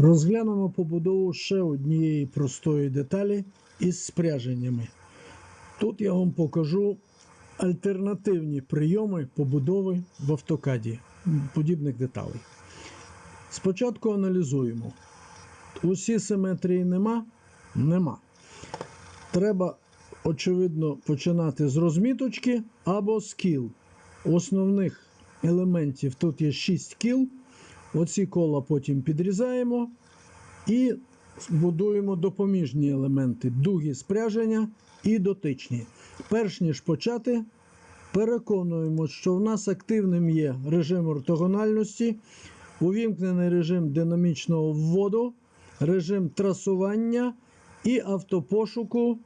Розглянемо побудову ще однієї простої деталі із спряженнями. Тут я вам покажу альтернативні прийоми побудови в автокаді подібних деталей. Спочатку аналізуємо. Усі симетрії нема? Нема. Треба, очевидно, починати з розміточки або з кіл. Основних елементів тут є 6 кіл. Оці кола потім підрізаємо і будуємо допоміжні елементи, дуги спряження і дотичні. Перш ніж почати, переконуємо, що в нас активним є режим ортогональності, увімкнений режим динамічного вводу, режим трасування і автопошуку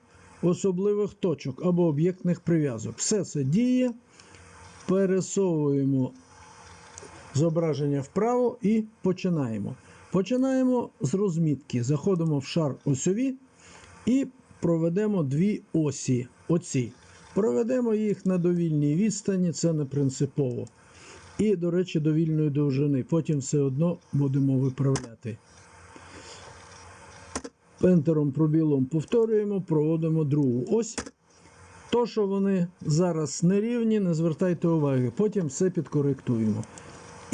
особливих точок або об'єктних прив'язок. Все це діє. Пересовуємо зображення вправо і починаємо. Починаємо з розмітки. Заходимо в шар осьові і проведемо дві осі. Оці. Проведемо їх на довільній відстані, це не принципово. І, до речі, довільної довжини. Потім все одно будемо виправляти. Пентером пробілом повторюємо, проводимо другу ось. То, що вони зараз нерівні, не звертайте уваги, потім все підкоректуємо.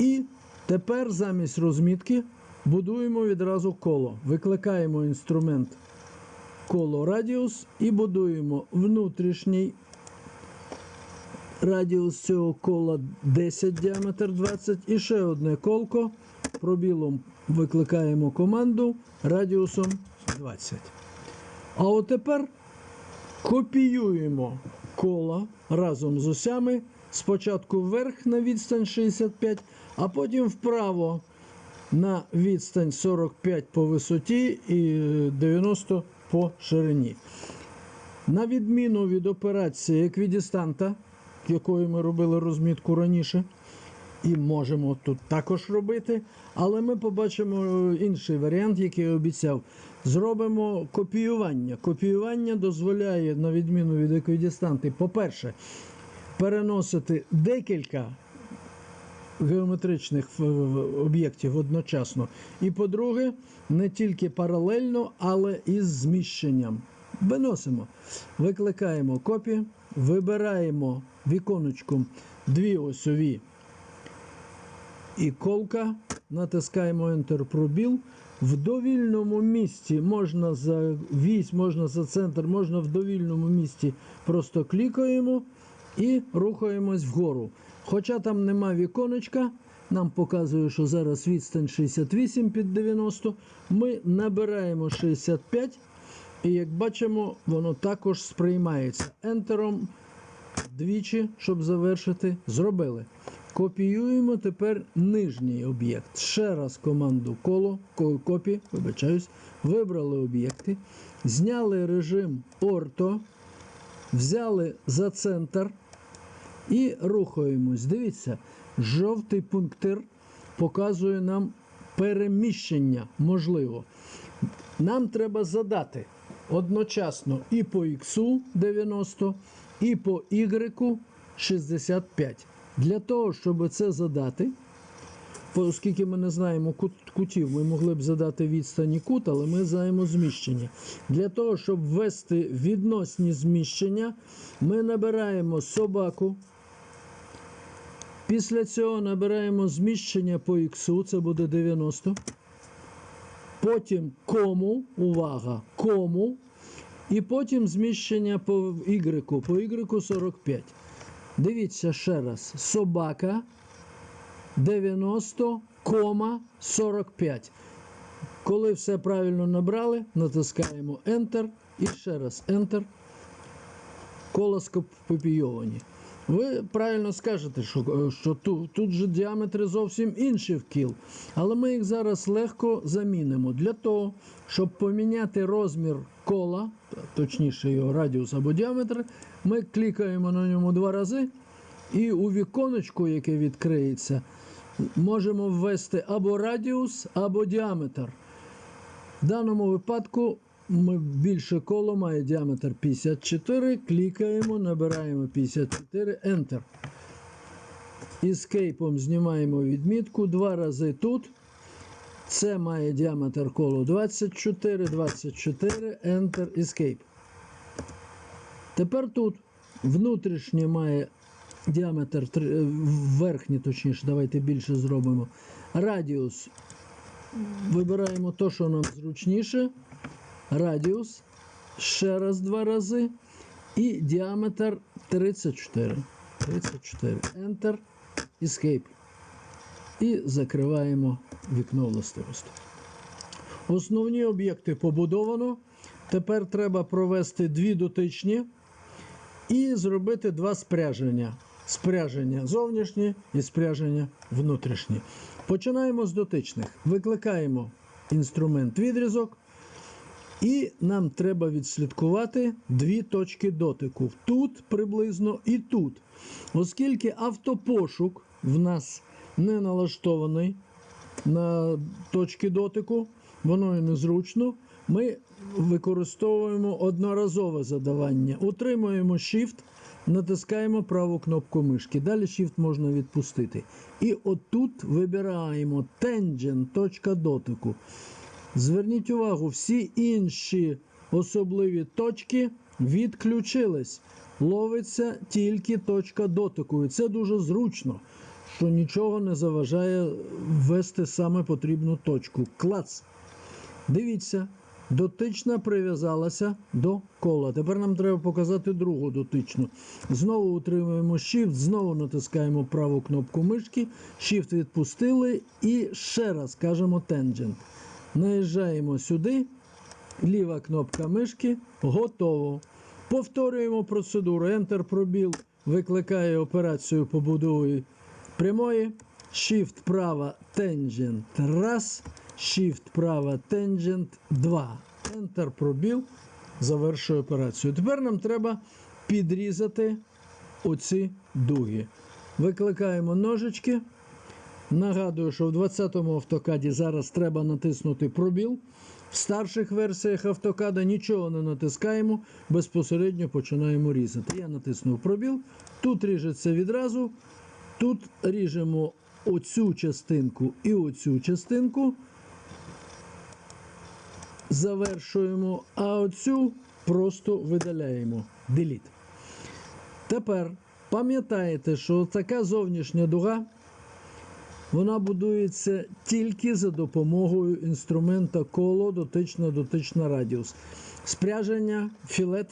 І тепер замість розмітки будуємо відразу коло. Викликаємо інструмент коло радіус і будуємо внутрішній радіус цього кола 10 діаметр 20 і ще одне колко. Пробілом викликаємо команду радіусом 20. А от тепер копіюємо кола разом з осями. Спочатку вверх на відстань 65, а потім вправо на відстань 45 по висоті і 90 по ширині. На відміну від операції еквідістанта, якою ми робили розмітку раніше, і можемо тут також робити, але ми побачимо інший варіант, який я обіцяв. Зробимо копіювання. Копіювання дозволяє, на відміну від еквідістанти, по-перше, переносити декілька геометричних е, об'єктів одночасно. І по-друге, не тільки паралельно, але і з зміщенням. Виносимо, викликаємо копі, вибираємо віконечком дві осьові і колка, натискаємо Enter пробіл. В довільному місці можна за вісь, можна за центр, можна в довільному місці просто клікаємо і рухаємось вгору. Хоча там нема віконечка, нам показує, що зараз відстань 68 під 90. Ми набираємо 65, і як бачимо, воно також сприймається. Ентером двічі, щоб завершити, зробили. Копіюємо тепер нижній об'єкт. Ще раз команду коло, ко- копі, вибачаюсь, вибрали об'єкти, зняли режим орто, взяли за центр і рухаємось. Дивіться, жовтий пунктир показує нам переміщення можливо. Нам треба задати одночасно і по X 90, і по Y 65. Для того, щоб це задати, оскільки ми не знаємо кут- кутів, ми могли б задати відстань і кут, але ми знаємо зміщення. Для того, щоб ввести відносні зміщення, ми набираємо собаку. Після цього набираємо зміщення по X, це буде 90. Потім кому, увага, кому. І потім зміщення по Y, по Y 45. Дивіться ще раз. Собака 90,45. Коли все правильно набрали, натискаємо Enter і ще раз Enter. Кола скопійовані. Ви правильно скажете, що, що тут, тут же діаметри зовсім інші в кіл. Але ми їх зараз легко замінимо. Для того, щоб поміняти розмір кола, точніше його радіус або діаметр, ми клікаємо на ньому два рази. І у віконечку, яке відкриється, можемо ввести або радіус, або діаметр. В даному випадку ми більше коло має діаметр 54. Клікаємо, набираємо 54, Enter. Ескейпом знімаємо відмітку два рази тут. Це має діаметр коло 24, 24, Enter, Escape. Тепер тут внутрішнє має діаметр, е, верхній, точніше, давайте більше зробимо. Радіус. Вибираємо то, що нам зручніше. Радіус. Ще раз два рази. І діаметр 34. 34. Enter. Escape. І закриваємо вікно властивостей. Основні об'єкти побудовано. Тепер треба провести дві дотичні і зробити два спряження. Спряження зовнішнє і спряження внутрішнє. Починаємо з дотичних. Викликаємо інструмент відрізок. І нам треба відслідкувати дві точки дотику. Тут приблизно і тут. Оскільки автопошук в нас не налаштований на точки дотику, воно і незручно. Ми використовуємо одноразове задавання. Утримуємо Shift, натискаємо праву кнопку мишки. Далі Shift можна відпустити. І отут вибираємо Tangent, точка дотику. Зверніть увагу, всі інші особливі точки відключились. Ловиться тільки точка дотику. І це дуже зручно, що нічого не заважає ввести саме потрібну точку. Клац. Дивіться, дотична прив'язалася до кола. Тепер нам треба показати другу дотичну. Знову утримуємо Shift, знову натискаємо праву кнопку мишки, Shift відпустили і ще раз кажемо Tangent. Наїжджаємо сюди, ліва кнопка мишки, готово. Повторюємо процедуру. Enter пробіл викликає операцію побудови прямої. Shift права Tangent раз. Shift права Tangent 2. Enter пробіл завершує операцію. Тепер нам треба підрізати оці дуги. Викликаємо ножички. Нагадую, що в 20-му автокаді зараз треба натиснути пробіл. В старших версіях автокада нічого не натискаємо, безпосередньо починаємо різати. Я натиснув пробіл. Тут ріжеться відразу. Тут ріжемо оцю частинку і оцю частинку. Завершуємо, а оцю просто видаляємо. Delete. Тепер пам'ятаєте, що така зовнішня дуга вона будується тільки за допомогою інструмента коло дотична дотична радіус. Спряження філет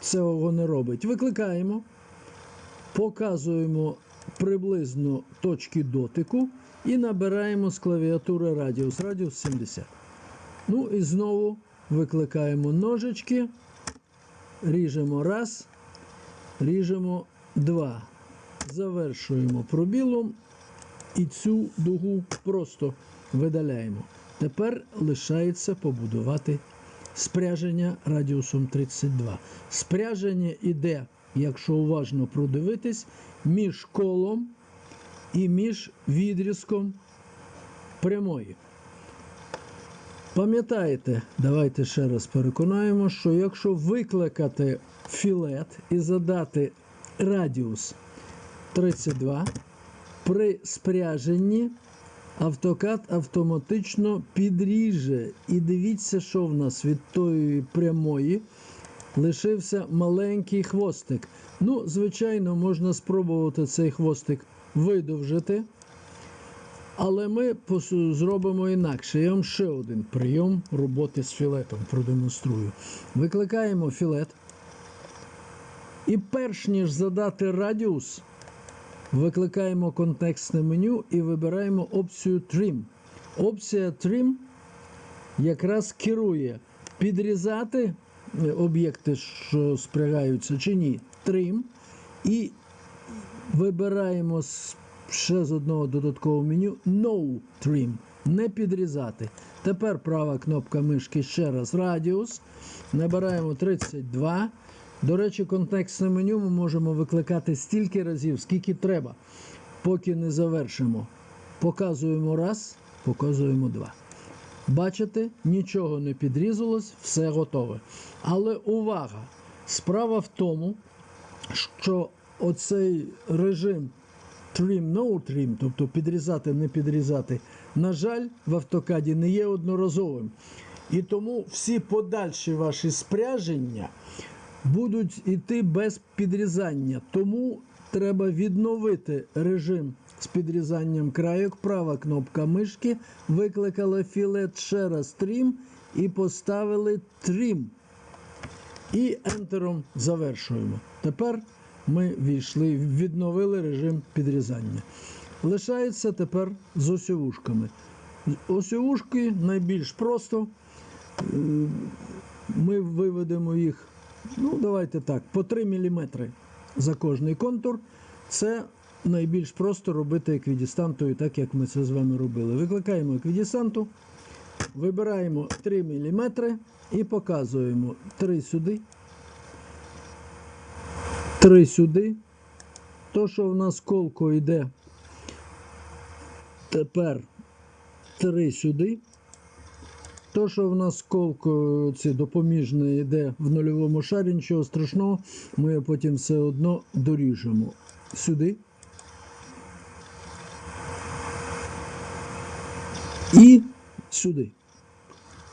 цього не робить. Викликаємо, показуємо приблизно точки дотику і набираємо з клавіатури радіус. Радіус 70. Ну і знову викликаємо ножички, ріжемо раз, ріжемо два. Завершуємо пробілом і цю дугу просто видаляємо. Тепер лишається побудувати спряження радіусом 32. Спряження іде, якщо уважно продивитись, між колом і між відрізком прямої. Пам'ятаєте, давайте ще раз переконаємо, що якщо викликати філет і задати радіус 32, при спряженні автокад автоматично підріже. І дивіться, що в нас від тої прямої лишився маленький хвостик. Ну, звичайно, можна спробувати цей хвостик видовжити. Але ми зробимо інакше. Я вам ще один прийом роботи з філетом продемонструю. Викликаємо філет. І перш ніж задати радіус, викликаємо контекстне меню і вибираємо опцію Trim. Опція Trim якраз керує підрізати е, об'єкти, що спрягаються, чи ні. Trim. І вибираємо з- ще з одного додаткового меню No Trim. Не підрізати. Тепер права кнопка мишки ще раз радіус. Набираємо 32. До речі, контекстне меню ми можемо викликати стільки разів, скільки треба, поки не завершимо. Показуємо раз, показуємо два. Бачите, нічого не підрізалось, все готове. Але увага! Справа в тому, що оцей режим trim no trim, тобто підрізати, не підрізати, на жаль, в автокаді не є одноразовим. І тому всі подальші ваші спряження будуть йти без підрізання. Тому треба відновити режим з підрізанням крайок. Права кнопка мишки, викликали філет ще раз трім і поставили трім. І ентером завершуємо. Тепер ми війшли, відновили режим підрізання. Лишається тепер з осьовушками. Осьовушки найбільш просто. Е, Ми виведемо їх, ну давайте так, по 3 мм за кожний контур. Це найбільш просто робити еквідістантою, так як ми це з вами робили. Викликаємо еквідістанту, вибираємо 3 мм і показуємо 3 сюди, 3 сюди. То, що в нас колко йде тепер 3 сюди. То, що в нас колко ці допоміжне йде в нульовому шарі, нічого страшного, ми його потім все одно доріжемо сюди. І сюди.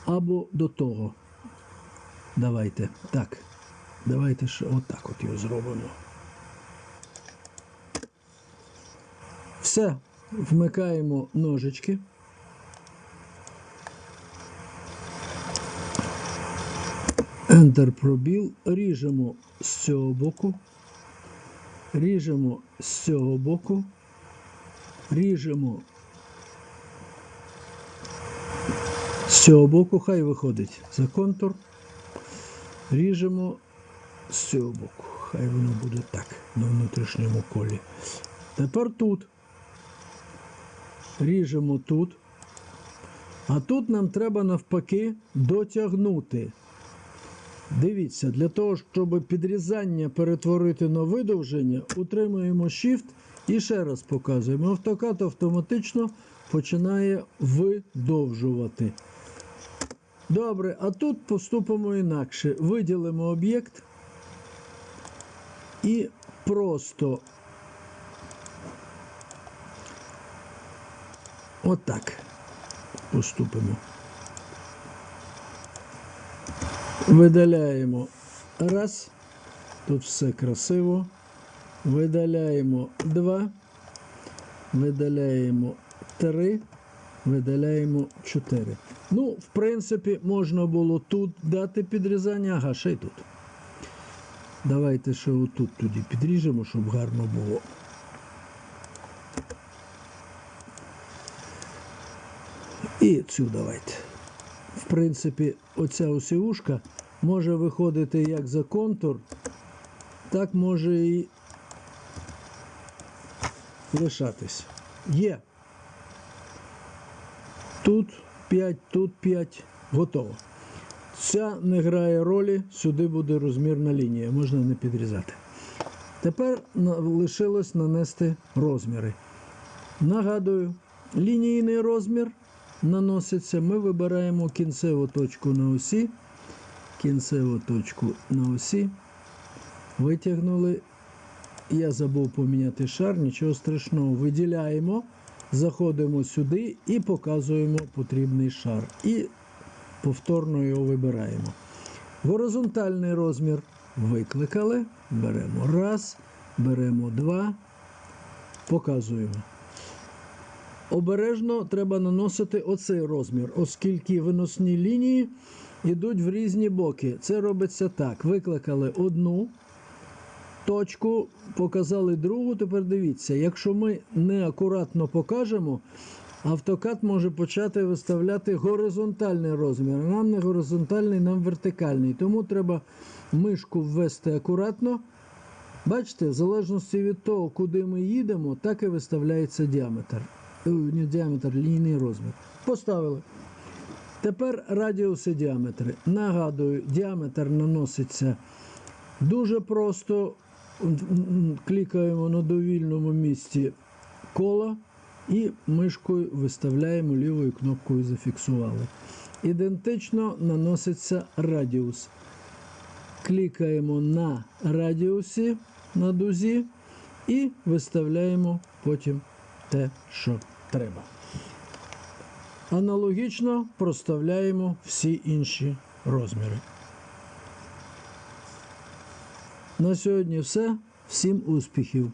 Або до того. Давайте. Так. Давайте ще отак от його зробимо. Все. Вмикаємо ножички. Enter пробіл. Ріжемо з цього боку. Ріжемо з цього боку. Ріжемо з цього боку. Хай виходить за контур. Ріжемо з цього боку. Хай воно буде так, на внутрішньому колі. Тепер тут. Ріжемо тут. А тут нам треба навпаки дотягнути. Дивіться, для того, щоб підрізання перетворити на видовження, утримуємо Shift і ще раз показуємо. Автокад автоматично починає видовжувати. Добре, а тут поступимо інакше. Виділимо об'єкт і просто отак поступимо. Видаляємо раз. Тут все красиво. Видаляємо два. Видаляємо три. Видаляємо чотири. Ну, в принципі, можна було тут дати підрізання, ага, ще й тут. Давайте ще отут тоді підріжемо, щоб гарно було. І цю давайте. В принципі, оця осівушка може виходити як за контур, так може і лишатись. Є. Тут 5, тут 5, готово. Ця не грає ролі, сюди буде розмірна лінія, можна не підрізати. Тепер лишилось нанести розміри. Нагадую, лінійний розмір наноситься. Ми вибираємо кінцеву точку на осі. Кінцеву точку на осі. Витягнули. Я забув поміняти шар, нічого страшного. Виділяємо, заходимо сюди і показуємо потрібний шар. І повторно його вибираємо. Горизонтальний розмір викликали. Беремо раз, беремо два, показуємо. Обережно треба наносити оцей розмір, оскільки виносні лінії йдуть в різні боки. Це робиться так. Викликали одну точку, показали другу. Тепер дивіться, якщо ми неакуратно покажемо, автокад може почати виставляти горизонтальний розмір. Нам не горизонтальний, нам вертикальний. Тому треба мишку ввести акуратно. Бачите, в залежності від того, куди ми їдемо, так і виставляється діаметр. Не діаметр, лінійний розмір. Поставили. Тепер радіуси діаметри. Нагадую, діаметр наноситься дуже просто. Клікаємо на довільному місці кола і мишкою виставляємо лівою кнопкою зафіксували. Ідентично наноситься радіус. Клікаємо на радіусі на дузі і виставляємо потім те, що треба. Аналогічно проставляємо всі інші розміри. На сьогодні все. Всім успіхів!